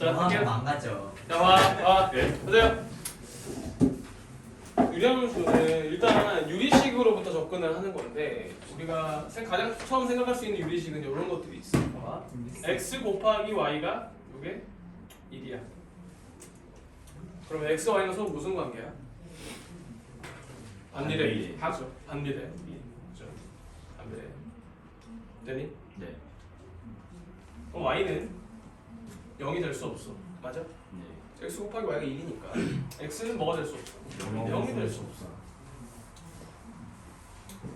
자, 아, 할게요. 망가져. 자, 와, 와, 네. 보세요. 유리함수는 일단 유리식으로부터 접근을 하는 건데 우리가 생- 가장 처음 생각할 수 있는 유리식은 이런 것들이 있어. 봐봐. x 곱하기 y가 이게 1이야. 그럼 x, y는 서로 무슨 관계야? 반비례. 반비례. 하죠. 반비례. 그죠. 반비례. 되니? 네. 그럼 y는 0이 될 수 없어. 맞아? 네. x 곱하기 y가 1이니까 x는 뭐가 될 수 없어. 0이 될 수 없어.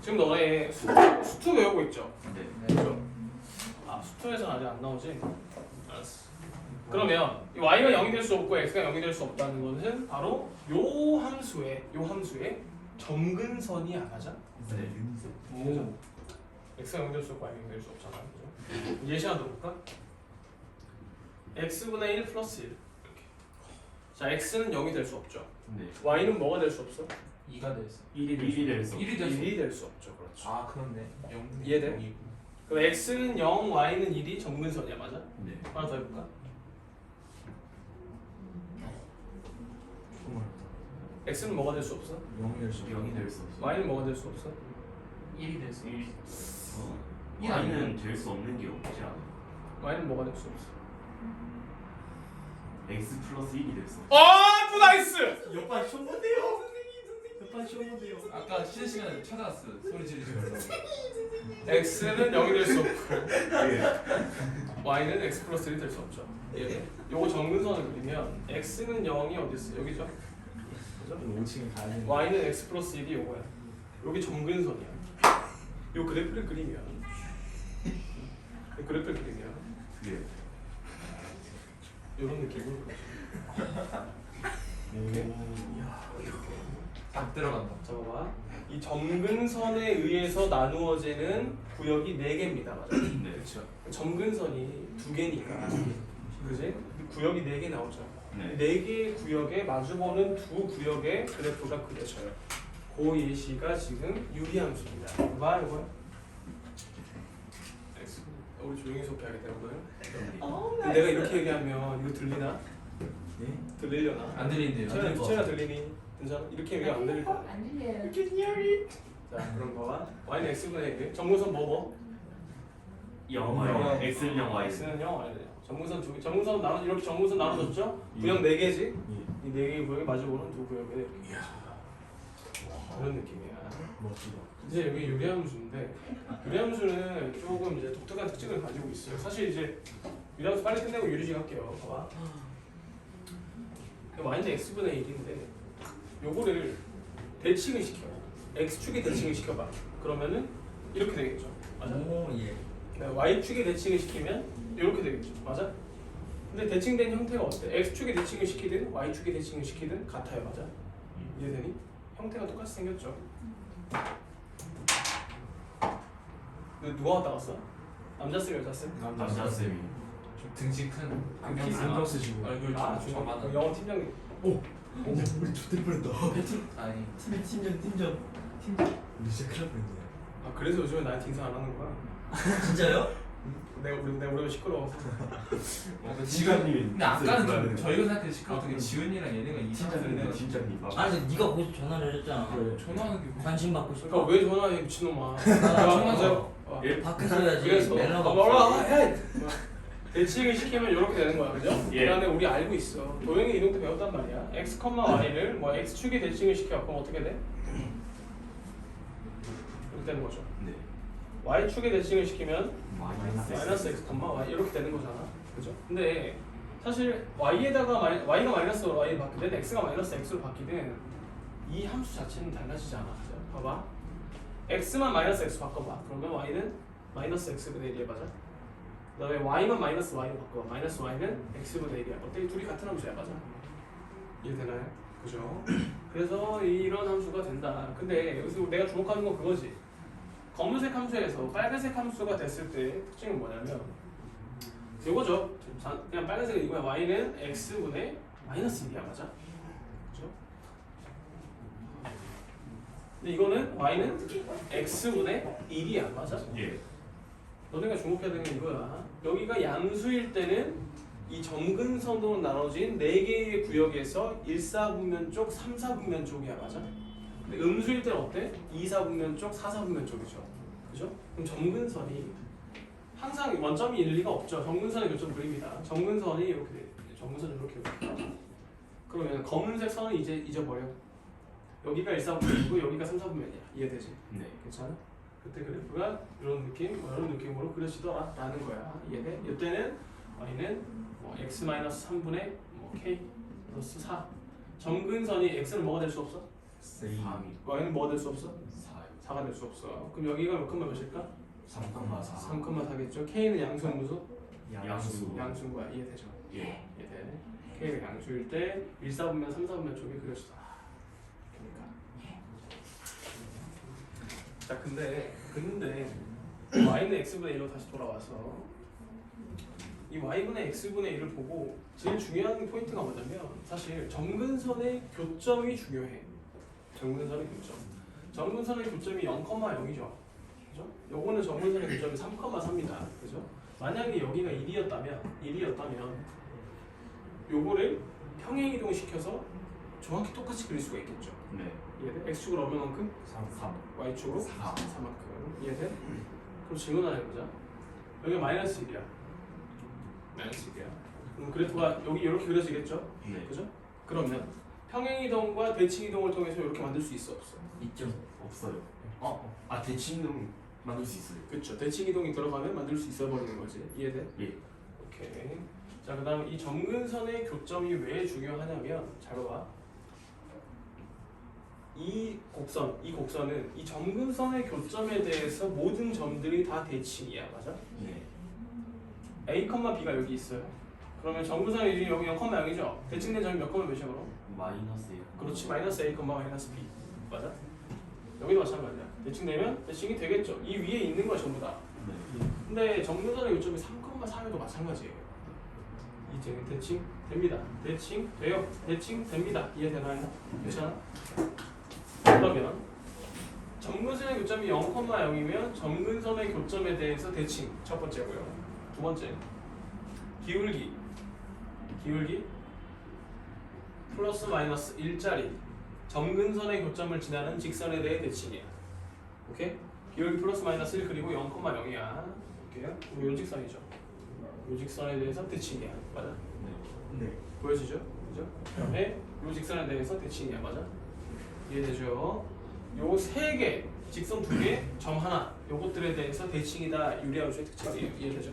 지금 너네 수, 수투 외우고 있죠? 네. 그죠? 아 수투에서는 아직 안 나오지? 알았어. 그러면 이 y가 0이 될 수 없고 x가 0이 될 수 없다는 것은 바로 요 함수의 요 함수의 점근선이 안 맞아? 네. 오. x가 0이 될 수 없고 y가 0이 될 수 없잖아. 그죠? 예시 하나 들어볼까? X분의 1 플러스 1 이렇게. 자 x는 0이 될 수 없죠. 네. y는 뭐가 될 수 없어? 2가 됐어. 1이 1이 될 수. 1이 됐어. 1이 될 수 없죠. 그렇죠. 아 그렇네. 0. 이해돼? 그럼 x는 0, y는 1이 정근선이야, 맞아? 네. 하나 더 해볼까? x는 뭐가 될 수 없어? 0이 됐어. 0이 될 수 없어. y는 뭐가 될 수 없어? 1이 됐어. 1. 어. 일 아니면 y는 될 수 없는 게 없지 않아. y는 뭐가 될 수 없어? X 플러스 1이 될수 없어. 아, 또 나이스! 옆반 시험 못해요. 옆반 시험 못해요. 아까 쉬는 시간에 찾아왔어. 소리 지르지 말라고. x는 0이 될 수 없고 네. y는 x 플러스 1이 될 수 없죠. 예. 요거 정근선을 그리면 x는 0이 어디 있어? 여기죠? 그죠? 5층에 가야 되는. y는 x 플러스 1이 요거야. 여기 정근선이야. 요 그래프를 그리면 이 그래프를 그리면 네. 이런 느낌으로 딱 들어간다. 자 봐봐 이 점근선에 의해서 나누어지는 구역이 4개입니다 맞아? 네. 그렇죠. 점근선이 두 개니까 그지? 구역이 4개 나오죠 네. 4개의 구역에 마주보는 두 구역의 그래프가 그려져요 그 예시가 지금 유리함수입니다 봐 이거 우리 조용히 수업해야겠다 이거는 내가 이렇게 얘기하면 이거 들리나? 네? 들리려나? 안 들린대요. 안 들릴 것 채나 같아. 들리니? 괜찮아? 이렇게 얘기 안 들릴 거야 안 들려요. 자 그럼 봐봐 y는 x분의 1 정문선 뭐 뭐? 0 y. x는 0 y. x는 0 y는 0 정문선 두 개, 정문선 나눠 이렇게 정문선 나눠졌죠? 구역 4개지? 이 4개의 구역에 마주보는 두 구역에 이렇게 그런 느낌이야 멋지다. 이제 여기 유리함수인데 유리함수는 조금 이제 독특한 특징을 가지고 있어요 사실 이제 유리함수 빨리 끝내고 유리식 할게요 봐봐 y는 x분의 1인데 요거를 대칭을 시켜 x축에 대칭을 시켜봐 그러면은 이렇게 되겠죠 맞아? 오 예. y축에 대칭을 시키면 이렇게 되겠죠 맞아? 근데 대칭된 형태가 어때? x축에 대칭을 시키든 y축에 대칭을 시키든 같아요 맞아? 이해되니? 형태가 똑같이 생겼죠 근데 누가 왔다 갔어? 남자 쌤 여자 쌤? 남자 쌤이. 좀 등치 큰 안경 안경 쓰시고 얼굴 아좀 중간 저만한. 영어 팀장님 우리 좋될 뻔했다. 배팅 아니 팀 팀전 팀전 팀전. 우리 진짜 큰일 날 뻔했네. 아 그래서 요즘에 나한테 인사 안 하는 거야? 진짜요? 내가 우리 내가 우리가 시끄러워서 뭔가 지관님이 근데 아까는 좀. 저희가 생각해 시끄럽던 게 지은이랑 얘네가 이 팀장님, 팀장님. 아니 근데 네가 거기서 전화를 했잖아. 전화하는 게 뭐- 관심 받고 그러니까 싶어. 왜 전화해 미친놈아 전화하세요. 어. 예. 밖에서 해야지. 그래서 매너가 아, 뭐라 없어. 해 대칭을 시키면 이렇게 되는 거야 그죠? 예. 그다음에 우리 알고 있어 도형의 이동도 배웠단 말이야 x, y를 뭐 x축에 대칭을 시켜 그럼 어떻게 돼? 이렇게 되는 거죠 네. y축에 대칭을 시키면 마이너스 x, y 이렇게 되는 거잖아 그죠? 근데 사실 y에다가 마이, y가 마이너스 y로 바뀌든 x가 마이너스 x로 바뀌든 이 함수 자체는 달라지지 않아 그죠? 봐봐 x만 마이너스 x 바꿔봐 그러면 y는 마이너스 x분의 1이야 맞아? 그 다음에 y만 마이너스 y로 바꿔봐 마이너스 y는 x분의 1이야 어때? 둘이 같은 함수야 맞아? 이해되나요? 그죠? 그래서 이런 함수가 된다 근데 여기서 내가 주목하는 건 그거지 검은색 함수에서 빨간색 함수가 됐을 때 특징은 뭐냐면 이거죠 자, 그냥 빨간색은 이거야 y는 x분의 마이너스 1이야 맞아? 그죠? 근데 이거는 y는 x분의 1이야 맞아? 예. 너네가 주목해야 되는 건 이거야. 여기가 양수일 때는 이 점근선으로 나눠진 네 개의 구역에서 1, 4분면 쪽, 3, 4분면 쪽이야, 맞아? 근데 음수일 때는 어때? 2, 4분면 쪽, 4, 4분면 쪽이죠. 그죠? 그럼 점근선이 항상 원점이 일 리가 없죠. 점근선의 교점 그립니다. 점근선이 이렇게 돼. 점근선이 이렇게. 그러면 검은색 선을 이제 잊어버려. 여기가 1, 4분면이고 여기가 3, 4분면이야. 이해되지? 네. 괜찮아? 그때 그래프가 이런 느낌, 뭐 이런 느낌으로 그려지더라 라는 거야. 이해돼? 이때는 y는 뭐 x 3분의 뭐 k 플러스 4. 점근선이 x는 뭐가 될 수 없어? 세이. y는 뭐가 될 수 없어? 4요. 4가 될 수 없어. 그럼 여기가 몇 컴마 몇일까? 3,4. 3,4겠죠. k는 양수 무수? 양수. 양수인 거야. 이해되죠? 예. 이해돼. k가 양수일 때 1, 4분면 3, 4분면 쪽이 그려지더라. 그러니까. 자, 근데 근데 y는 x분의 1로 다시 돌아와서 이 y분의 x분의 1을 보고 제일 중요한 포인트가 뭐냐면 사실 정근선의 교점이 중요해. 정근선의 교점. 정근선의 교점이 0,0이죠. 그죠? 요거는 정근선의 교점이 3,3입니다. 그죠? 만약에 여기가 1이었다면 1이었다면 요거를 평행 이동시켜서 정확히 똑같이 그릴 수가 있겠죠. 네. 이해돼? x축으로 얼마 만큼? 3. 3. y축으로 사. 4만큼 이해돼? 그럼 질문 하나 해보자 여기 마이너스 1이야 마이너스 1이야 그럼 그래프가 여기 이렇게 그려지겠죠? 네. 그죠? 그러면 평행이동과 대칭이동을 통해서 이렇게 만들 수 있어 없어? 있죠. 없어요. 어? 아 대칭동 만들 수 있어요. 그쵸 대칭이동이 들어가면 만들 수 있어 버리는 거지 이해돼? 예. 오케이 자 그 다음 이 점근선의 교점이 왜 중요하냐면 잘 봐봐 이 곡선 이 곡선은 이 점근선의 교점에 대해서 모든 점들이 다 대칭이야 맞아? 네. A, B가 여기 있어요. 그러면 이름이 여기 0,0이죠? 대칭된 점이 몇 컴마 몇이야 그럼? 마이너스요. 그렇지 마이너스 A, 마이너스 B 맞아? 여기도 마찬가지야. 대칭되면 대칭이 되겠죠. 이 위에 있는 거 전부 다. 네. 근데 정근선의 요점이 3,4여도 마찬가지예요. 이제 대칭 됩니다. 대칭 돼요. 대칭 됩니다. 이해되나요? 괜찮아? 그러면 정근선의 교점이 0,0이면 정근선의 교점에 대해서 대칭 첫 번째고요. 두 번째 기울기 기울기 플러스 마이너스 1짜리 점근선의 교점을 지나는 직선에 대해 대칭이야. 오케이? 기울기 플러스 마이너스 1 그리고 0,0이야. 볼게요. 우리 요직선이죠. 요직선에 대해서 대칭이야. 맞아? 네. 보여지죠? 그죠? 그다음에 요직선에 대해서 대칭이야. 맞아? 이해되죠? 요 세 개, 직선 두 개, 점 하나, 요것들에 대해서 대칭이다 유리함수의 특징이에요. 이해되죠?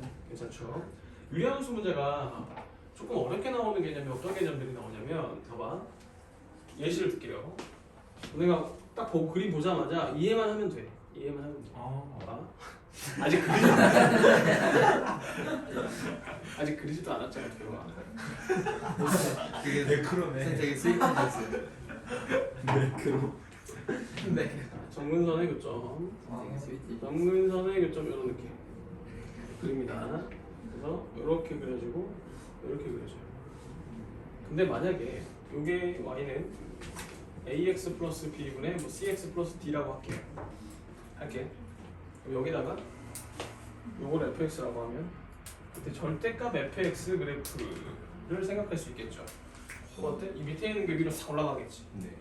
네, 괜찮죠? 유리함수 문제가 조금 어렵게 나오는 개념이 어떤 개념들이 나오냐면, 봐봐. 예시를 들게요. 내가 딱 보고 그림 보자마자 이해만 하면 돼. 이해만 하면 돼. 아. 봐봐. 아직 그리지 아직 그리지도 않았잖아, 대화. 그게 매크로네. 되게 수익하셨어요. 매크로. 네. 정근선의 교점. 정근선의 교점 이런 느낌. 그립니다. 그래서 이렇게 그려지고 이렇게 그려져요. 근데 만약에 이게 y는 ax 플러스 b분의 뭐 cx 플러스 d라고 할게요. 할게. 그럼 여기다가 요걸 fx라고 하면 그때 절대값 fx 그래프를 생각할 수 있겠죠. 그거 어때? 이 밑에 있는 게 위로 싹 올라가겠지. 네.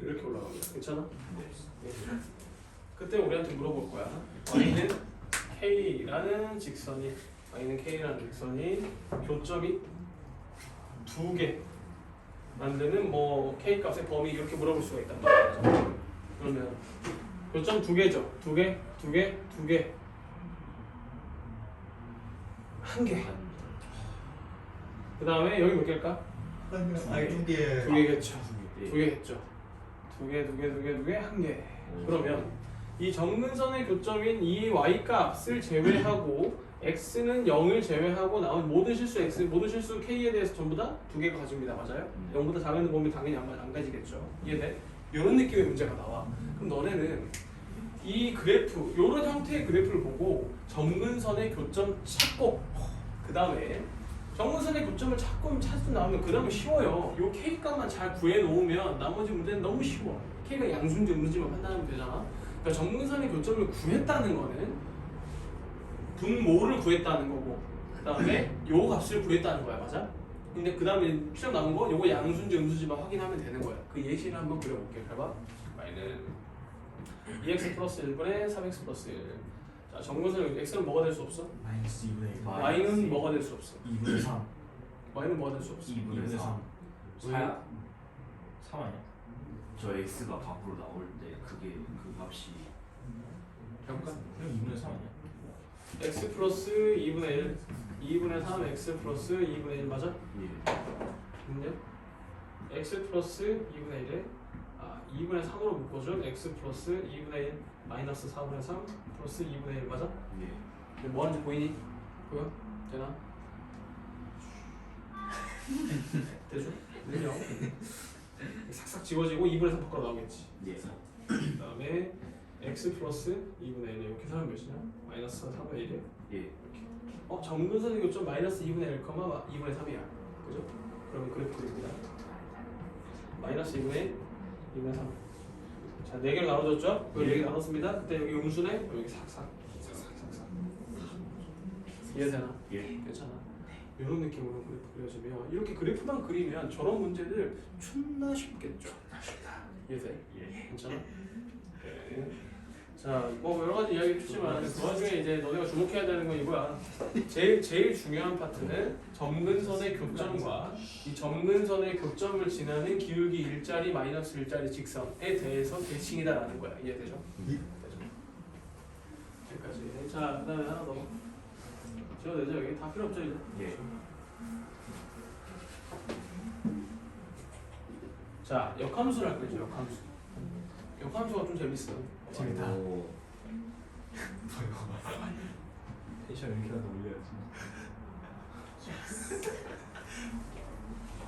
이렇게 올라갑니다. 괜찮아? 네. 그때 우리한테 물어볼 거야. y는 k라는 직선이 y는 k라는 직선이 교점이 두 개 만드는 뭐 k 값의 범위 이렇게 물어볼 수가 있단 말이야. 그러면 교점 두 개죠. 두 개, 두 개, 두 개, 한 개. 그 다음에 여기 몇 개일까? 아두 개. 두 개겠죠. 예. 두 개겠죠. 두 개, 두 개, 두 개, 두 개, 한 개. 그러면 이 정근선의 교점인 이 y 값을 제외하고 x는 0을 제외하고 나온 모든 실수 x, 모든 실수 k에 대해서 전부 다 두 개가 가집니다. 맞아요? 네. 0보다 작은 범위 당연히 안, 가- 안 가지겠죠. 이해돼? 이런 느낌의 문제가 나와. 그럼 너네는 이 그래프, 이런 형태의 그래프를 보고 정근선의 교점 찾고 그 다음에 정근선의 교점을 찾고 찾고 나오면 그 다음에 쉬워요. 요 k 값만 잘 구해 놓으면 나머지 문제는 너무 쉬워. k가 양수인지 음수인지만 판단하면 되잖아. 그러니까 정근선의 교점을 구했다는 거는 분모를 구했다는 거고 그 다음에 요 값을 구했다는 거야 맞아? 근데 그 다음에 필요 남은 거 요거 양수인지 음수인지만 확인하면 되는 거야 그 예시를 한번 그려볼게 봐봐 y는 2x 플러스 1분의 3x 플러스 1 자, 정근선 x는 뭐가 될 수 없어? 마이너스 2분의 1 마- y는 뭐가 될 수 없어? 2분의 3 y는 뭐가 될 수 없어? 2분의 3 4야 3 아니야? 저 x가 밖으로 나올 때 그게 그 값이? 그럼 2분의 3 아니야? x 플러스 2분의 1 2분의 3 x 플러스 2분의 1 맞아? 예. 근데 x 플러스 2분의 1에 아 2분의 3으로 묶어준 x 플러스 2분의 1 마이너스 4분의 3 플러스 2분의 1 맞아? 예. 근데 뭐 하는지 보이니? 보여? 되나? 되죠? 늘려 싹싹 지워지고 2분의 3 밖으로 나오겠지 예. 그 다음에 x 플러스 2분의 1 이렇게 사면 몇이냐? 마이너스 3분의 1이야 예. 어? 정근선의 교점 마이너스 2분의 1, 2분의 3이야 그죠? 그러면 그래프 그립니다 마이너스 2분의 1, 2분의 3 자, 4개로 나눠줬죠? 그 4개 나눴습니다 그때 여기 음수네? 여기 삭삭 삭삭삭삭 이해되나? 예. 괜찮아 이런 느낌으로 그래프 그려지면 이렇게 그래프만 그리면 저런 문제들 존나 쉽겠죠? 이해돼? 예. 괜찮아? 네. 자, 뭐 여러 가지 이야기 했지만 그 와중에 이제 너네가 주목해야 되는 건 이거야. 제일 제일 중요한 파트는 점근선의 교점과 이 점근선의 교점을 지나는 기울기 일자리 마이너스 일자리 직선에 대해서 대칭이다라는 거야. 이해되죠? 여기까지. 자, 그다음에 하나 더. 지워도 되죠? 여기 다 필요 없죠 이제. 예. 자, 역함수를 할 거죠. 역함수. 역함수가 좀 재밌어. 재밌다. 오. 텐션 이렇게라도 올려야지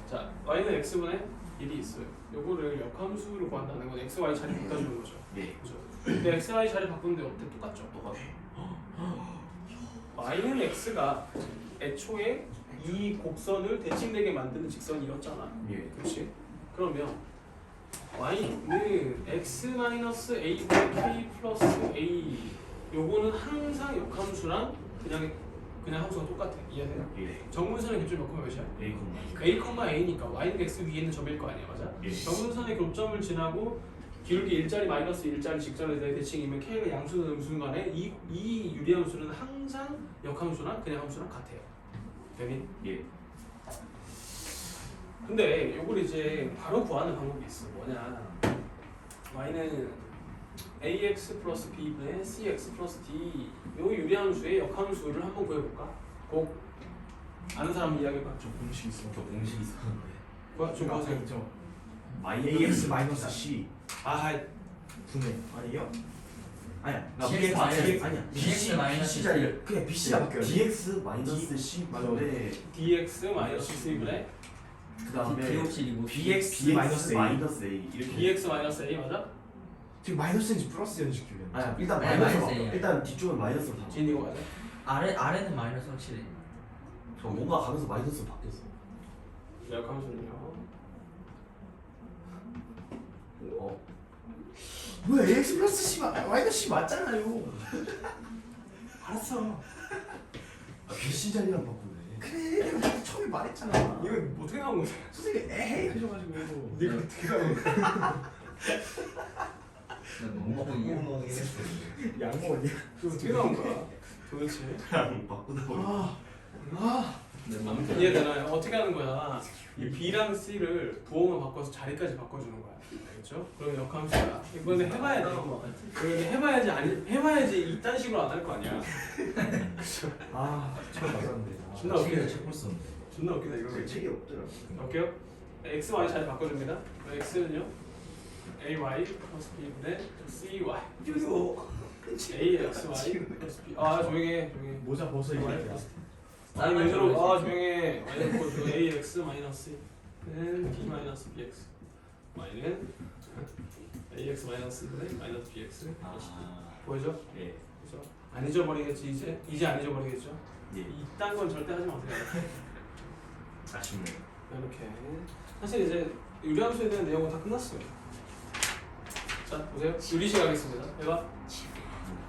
자, y는 x분의 1이 있어요. 요거를 역함수로 구한다는 건 x, y 자리 바꿔 주는 거죠. 예. 그죠? 근데 x, y 자리 바꾸는데 어때? 똑같죠? 똑같아. y는 x가 애초에 이 곡선을 대칭되게 만드는 직선이었잖아. 예. 그렇지? 그러면 y는 x-a분의 k 플러스 a 요거는 항상 역함수랑 그냥 그냥 함수가 똑같아. 이해돼요? 예. 정문선의 교점 몇 콤마 몇이야? A 콤마. a, a니까 y는 x 위에 있는 점일 거 아니야, 맞아? 예. 정문선의 교점을 지나고 기울기 일자리 마이너스 일자리 직선에 대해 대칭이면 k가 양수는 음수인 간에 이, 이 유리함수는 항상 역함수랑 그냥 함수랑 같아요. 되니? 예. 근데 요걸 이제 바로 구하는 방법이 있어. 뭐냐? y는 ax 플러스 b분의 cx 플러스 d 요 유리함수의 역함수를 한번 구해볼까? 꼭 아는 사람 이야기해봐. 저 공식 있어 저 공식 있었는데. 뭐야? 좀 보세요. 저 마이너스 마이너스 C. 아, 분의 아니요? 아니야 나 BX BX 마이너스 아니야 BX 마이너스 BC 자리 그냥 BC가 바뀌어야 돼 DX 마이너스 C 맞는데 dx 마이너스 c분의 그 다음에 비옥실이고 BX 마이너스 A. 마이너스 A 이렇게. bx 마이너스 a 맞아? 지금 마이너스인지 플러스인지 기억이 안 나. 아니 일단 네, 마이너스 마이너스 A야. 일단 뒤쪽은 마이너스로 다. 진 이거 맞아? 아래 아래는 마이너스 확실해. 저 뭔가 가면서 마이너스로 바뀌었어. 역함수는요. 어. 뭐야 AX 플러스 C 마, 마이너스 C 맞잖아요 알았어. 아, BC 자리랑 바꾸네. 그래 내가 처음에 말했잖아 이거 어떻게 나온 거야? 선생님 에이 하셔가지고 이거 어떻게 나온 거야? 멍멍이야. 양 먹었냐? 이거 어떻게 나온 거야? 도대체? 바꾸다 보니. 아 이해되나요? 어떻게 하는 거야? 이 B랑 C를 부호만 바꿔서 자리까지 바꿔주는 거야. 알겠죠? 그럼 역함수야. 이번에 해봐야 돼. 이거 해봐야지 아니 해봐야지 이딴 식으로 안 할 거 아니야. 아, 처음 맞았는데 존나 웃기네. 책볼 수 없네. 존나 웃기다 이거. 그 책이 없더라. 오케이요? X, Y 자리 바꿔줍니다. X는요? A, Y 플러스 B분의 C, Y. A, X, Y 플러스 B. 아 조용히 해. 조용히 해. 모자 벗어 플러스 아니 왜 저러? 아 조용해. y는 뭐 a x 마이너스 는 b 마이너스 bx. y는 a x 마이너스 분의 마이너스 bx. 아. 보이죠? 예. 그죠? 안 잊어버리겠지 이제 이제 안 잊어버리겠죠? 예. 이딴 건 절대 하지 마세요. 아쉽네. 이렇게 사실 이제 유리함수에 대한 내용은 다 끝났어요. 자 보세요. 유리식 하겠습니다. 해봐.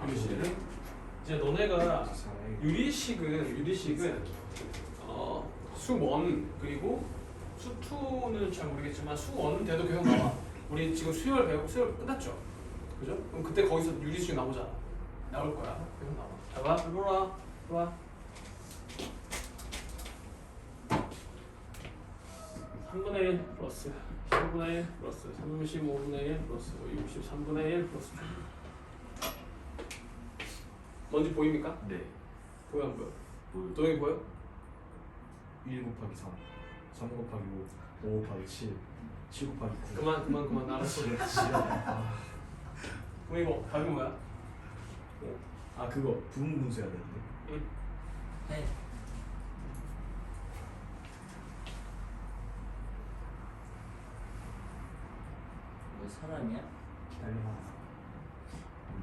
유리식. 이제 너네가 유리식은 유리식은 어, 수원 그리고 수투는 잘 모르겠지만 수원 돼도 계속 나와. 우리 지금 수열 배우 수열 끝났죠? 그죠? 그럼 그때 거기서 유리식 나오잖아. 나올 거야. 계속 나와. 자 봐, 일로 와, 일로 와. 3분의 1 플러스 10분의 1 플러스 35분의 1 플러스 63분의 1 플러스 뭔지 보입니까? 네. 보여 안 보여? 뭐 도영이 보여? 1 곱하기 3 3 곱하기 5 5 곱하기 7 7 곱하기 9 그만 그만 그만 알았어 도영이 뭐 답이 뭐야? 아 그거 부분 분수해야 되는데 네. 뭐 사람이야? 기다려봐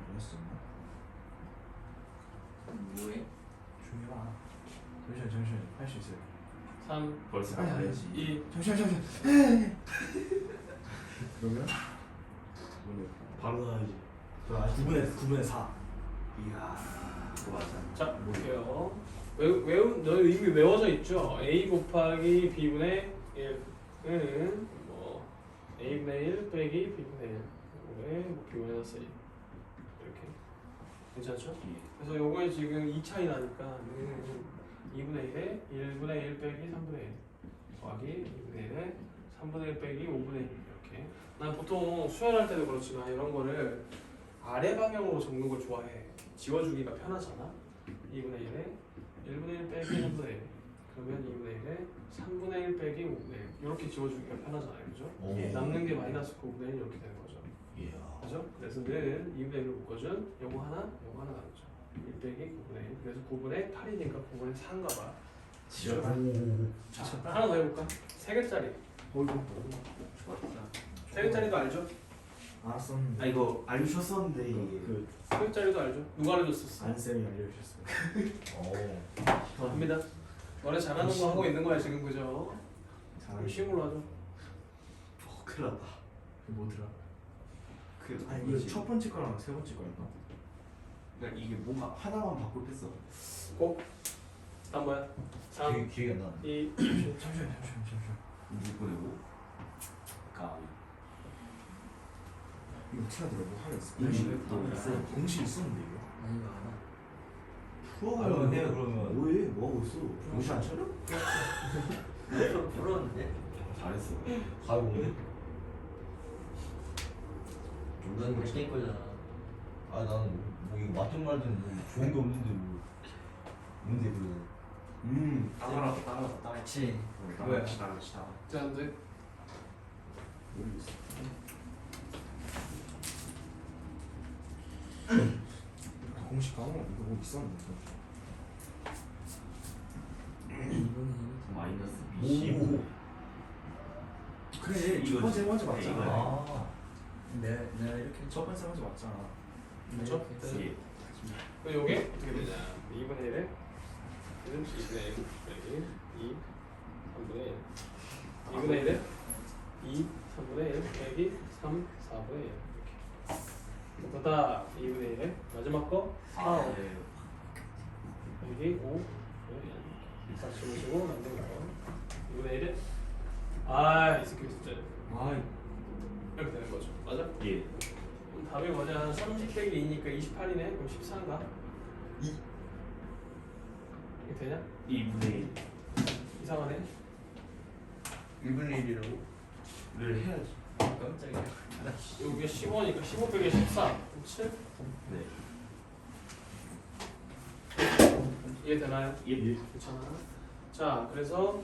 뭐였어? 뭐해? 봐 잠시만 잠시만 할 수 있어요 3 벌써 아니, 나와야지. 2 잠시만 잠시만 그러면 뭐냐 바로 나와야지. 그럼 아 9분의 9분의 4 이야. 그거 맞아. 자, 볼게요. 외우, 외우, 너 이미 외워져 있죠? a 곱하기 b분의 1은 뭐 a분의 1 빼기 b분의 1왜 b분의 1 이렇게 괜찮죠? 예. 그래서 요거에 지금 2 차이 나니까 는 2분의 1에 1분의 1 빼기 3분의 1 더하기 2분의 1에 3분의 1 빼기 5분의 1 이렇게 난 보통 수열할 때도 그렇지만 이런 거를 아래 방향으로 적는 걸 좋아해 지워주기가 편하잖아 2분의 1에 1분의 1 빼기 3분의 1 그러면 2분의 1에 3분의 1 빼기 5분의 1 이렇게 지워주기가 편하잖아요 그죠? 예. 남는 게 마이너스 9분의 1 이렇게 되는 거죠 이야. 그죠? 그래서 늘 2분의 1을 묶어준 요거 하나, 요거 하나 나오죠 1 빼기 9분의 1 그래서 9분의 8이니까 9분의 4인가 봐 지워. 자, 하나 더 해볼까? 세 개짜리 어이구 세 개짜리도 알죠? 알았었는데 아 이거 알려주셨었는데 이게. 그 세 개짜리도 알죠? 누가 알려줬었어? 안쌤이 알려주셨어요 갑니다 너네 잘하는 거 하고 있는 거야 지금 그죠? 쉬운 걸로 하죠 어, 큰일 났다. 그 뭐더라 그 아니 이거 첫 번째 거랑 세 번째 거였나? 그러니까 이게 뭔가 하나만 바꿀 뺐어. 꼭 다음 뭐야? 3, 기억이 안 나. 2, 잠시만 잠시만 잠시만 누구 보내고? 가. 이거 어떻게 하더라 뭐 하나 있어 공식 공식 또 있어요. 공식 있었는데 이거 아니 이거 알아. 그럼 해요, 그러면. 뭐해? 뭐 하고 있어? 정신 안 차려? 풀어 풀었는데? 잘했어. 가위. 넌 그때 거잖아. 아 나는 뭐 이거 맞든 말든 뭐 좋은 게 없는데 뭐 뭔데 그거. 음. 따라라 따라라 따라. 그렇지. 따라치 따라. 자, 근데 모르겠어 공식 가능 이거 뭐 있었는데 마이너스 오. 25. 그래 첫 이거지. 번째 세 번째 맞잖아. 아. 내가 내가 이렇게 첫 번째 세 번째 맞잖아. 그렇죠? 이렇게 예. 그럼 요게 어떻게 되냐 2분의 1에 1은 2분의 1 빼기 2 3분의 1 2분의 1에 2 3분의 1 빼기 3 4분의 1 이렇게. 됐다 2분의 1에 마지막 거? 4 아, 네. 여기 5 다시 보시고 만든 거. 2분의 1에 아이 새끼 진짜. 아이 렇게 되는 거죠 맞아? 예. 그럼 답이 뭐냐 30 빼기 2니까 28이네 그럼 14인가? 2. 이게 되냐? 2분의 1. 이상하네 1분의 1이라고? 를 해야지. 깜짝이야. 여기가 15니까 15 빼기 14 그럼 7? 네. 이해되나요? 예. 괜찮아 자 그래서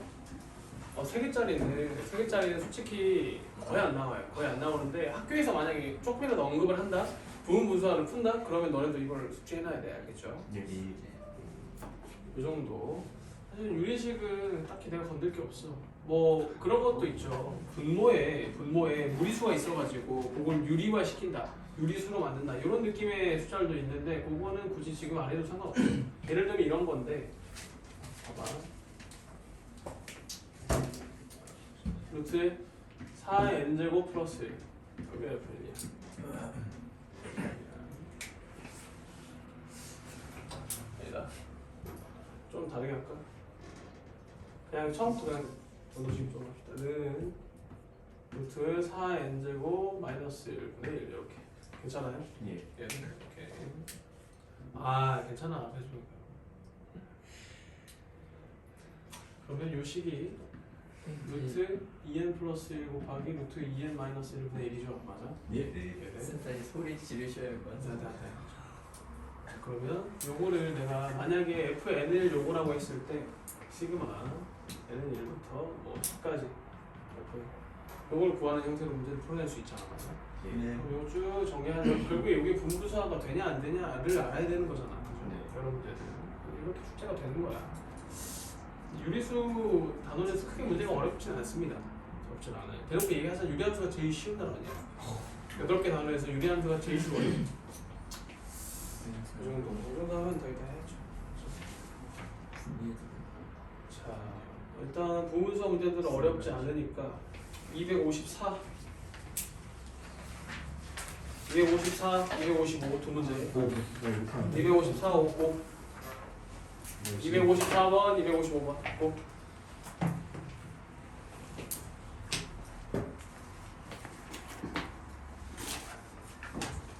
어, 3개짜리는 3개짜리는 솔직히 거의 안 나와요. 거의 안 나오는데 학교에서 만약에 조금이라도 언급을 한다? 부분 분수화를 푼다? 그러면 너네도 이걸 숙지해놔야 돼. 알겠죠? 예. 이 정도. 사실 유리식은 딱히 내가 건들 게 없어. 뭐 그런 것도 있죠. 분모에 분모에 무리수가 있어가지고 그걸 유리화 시킨다. 유리수로 만든다. 이런 느낌의 숫자들도 있는데 그거는 굳이 지금 안 해도 상관없어 예를 들면 이런 건데. 봐봐 루트 4n제곱 플러스 1 여기가 편이야 아니다. 다르게 할까? 그냥 처음부터 그냥 원도식적으로 합시다. 는 루트 4n제곱 마이너스 1분의 1 이렇게. 괜찮아요? 예. 예, 이렇게 아 괜찮아. 앞에 주니까. 그러면 요 식이 루트 2n 플러스 1 곱하기 루트 2n 마이너스 1분의 1이죠 맞아? 예. 네. 센터에 소리 지르셔야 할것 네, 같아. 네, 네. 자, 그러면 요거를 내가 만약에 fn을 요거라고 했을 때 시그마 n은 1부터 뭐 10까지 이렇게 요걸 구하는 형태로 문제를 풀어낼 수 있잖아 맞아? 예. 네. 그럼 요거 쭉 정리하면 결국에 이게 분부사가 되냐 안 되냐를 알아야 되는 거잖아 그죠? 네. 여러분들 이렇게 숙제가 되는 거야 유리수 단원에서 크게 문제가 어렵진 않습니다. 어렵진 않아요. 대놓고 얘기하자 유리함수가 제일 쉬운 단원 아니야 여덟 개 단원에서 유리함수가 제일 쉬워요. 그 정도. 이 정도 하면 거의 다 해야죠. 자 일단 부문서 문제들은 어렵지 않으니까 254 254, 255 두 문제. 254 없고 254번, 255번. 없고